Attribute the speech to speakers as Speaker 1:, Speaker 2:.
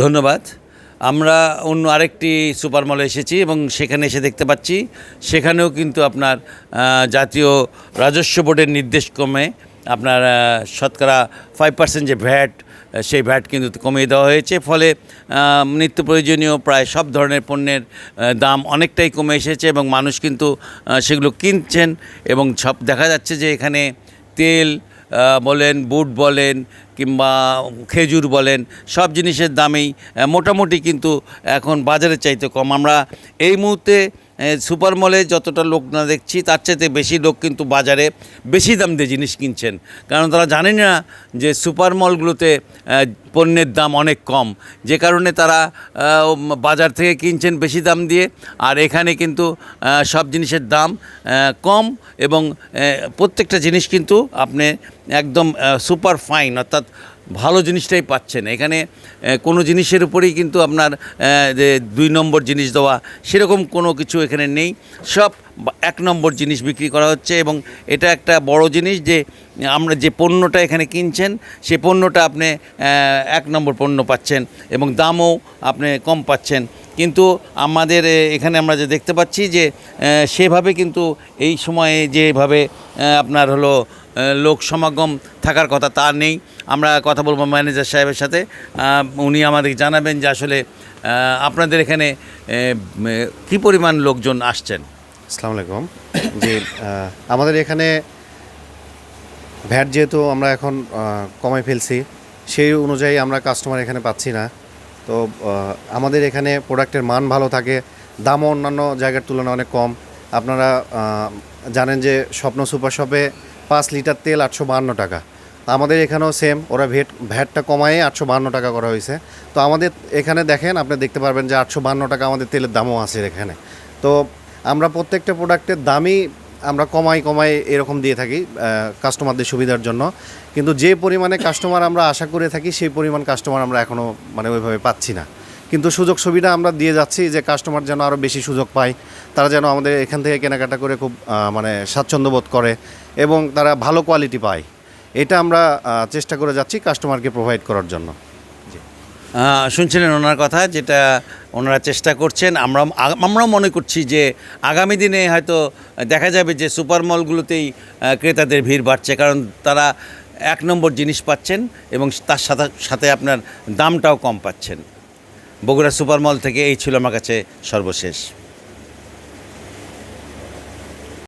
Speaker 1: ধন্যবাদ। আমরা অন্য আরেকটি সুপার মলে এসেছি এবং সেখানে এসে দেখতে পাচ্ছি, সেখানেও কিন্তু আপনার জাতীয় রাজস্ব বোর্ডের নির্দেশক্রমে আপনার শতকরা ফাইভ পার্সেন্ট যে ভ্যাট, সেই ভ্যাট কিন্তু কমিয়ে দেওয়া হয়েছে। ফলে নিত্য প্রয়োজনীয় প্রায় সব ধরনের পণ্যের দাম অনেকটাই কমে এসেছে এবং মানুষ কিন্তু সেগুলো কিনছেন এবং সব দেখা যাচ্ছে যে এখানে তেল বলেন, বুট বলেন কিংবা খেজুর বলেন, সব জিনিসের দামেই মোটামুটি কিন্তু এখন বাজারের চাইতে কম। আমরা এই মুহূর্তে সুপার মলে যতটা লোক না দেখছি, তার চাইতে বেশি লোক কিন্তু বাজারে বেশি দাম দিয়ে জিনিস কিনছেন। কারণ তারা জানেন না যে সুপার মলগুলোতে পণ্যের দাম অনেক কম। যে কারণে তারা বাজার থেকে কিনছেন বেশি দাম দিয়ে, আর এখানে কিন্তু সব জিনিসের দাম কম এবং প্রত্যেকটা জিনিস কিন্তু আপনি একদম সুপার ফাইন অর্থাৎ ভালো জিনিসটাই পাচ্ছেন। এখানে কোনো জিনিসের উপরেই কিন্তু আপনার যে দুই নম্বর জিনিস দেওয়া, সেরকম কোনো কিছু এখানে নেই। সব এক নম্বর জিনিস বিক্রি করা হচ্ছে এবং এটা একটা বড় জিনিস যে, আমরা যে পণ্যটা এখানে কিনছেন, সে পণ্যটা আপনি এক নম্বর পণ্য পাচ্ছেন এবং দামও আপনি কম পাচ্ছেন। কিন্তু আমাদের এখানে আমরা যে দেখতে পাচ্ছি যে সেভাবে কিন্তু এই সময়ে যেভাবে আপনার হলো লোক সমাগম থাকার কথা তা নেই। আমরা কথা বলব ম্যানেজার সাহেবের সাথে। উনি আমাদের জানাবেন যে আসলে আপনাদের এখানে কী পরিমাণ লোকজন আসছেন?
Speaker 2: আসসালামু আলাইকুম। যে আমাদের এখানে ভ্যাট যেহেতু আমরা এখন কমাই ফেলছি, সেই অনুযায়ী আমরা কাস্টমার এখানে পাচ্ছি না। তো আমাদের এখানে প্রোডাক্টের মান ভালো থাকে, দামও অন্যান্য জায়গার তুলনায় অনেক কম। আপনারা জানেন যে স্বপ্ন সুপার শপে পাঁচ লিটার তেল আটশো বাহান্ন টাকা। আমাদের এখানেও সেম ওরা ভেট, ভ্যাটটা কমায়ে আটশো বাহান্ন টাকা করা হয়েছে। তো আমাদের এখানে দেখেন, আপনি দেখতে পারবেন যে আটশো বাহান্ন টাকা আমাদের তেলের দামও আছে এখানে। তো আমরা প্রত্যেকটা প্রোডাক্টের দামই আমরা কমাই কমাই এরকম দিয়ে থাকি কাস্টমারদের সুবিধার জন্য। কিন্তু যে পরিমাণে কাস্টমার আমরা আশা করে থাকি, সেই পরিমাণ কাস্টমার আমরা এখনও মানে ওইভাবে পাচ্ছি না। কিন্তু সুযোগ সুবিধা আমরা দিয়ে যাচ্ছি যে কাস্টমার যেন আরও বেশি সুযোগ পায়। তারা যেন আমাদের এখান থেকে কেনাকাটা করে খুব মানে স্বাচ্ছন্দ্য বোধ করে এবং তারা ভালো কোয়ালিটি পায়। এটা আমরা চেষ্টা করে যাচ্ছি কাস্টমারকে প্রোভাইড করার জন্য।
Speaker 1: শুনছিলেন ওনার কথা, যেটা ওনারা চেষ্টা করছেন। আমরা, আমরাও মনে করছি যে আগামী দিনে হয়তো দেখা যাবে যে সুপার মলগুলোতেই ক্রেতাদের ভিড় বাড়ছে। কারণ তারা এক নম্বর জিনিস পাচ্ছেন এবং তার সাথে সাথে আপনার দামটাও কম পাচ্ছেন। বগুড়া সুপার মল থেকে এই ছিল আমার কাছে সর্বশেষ।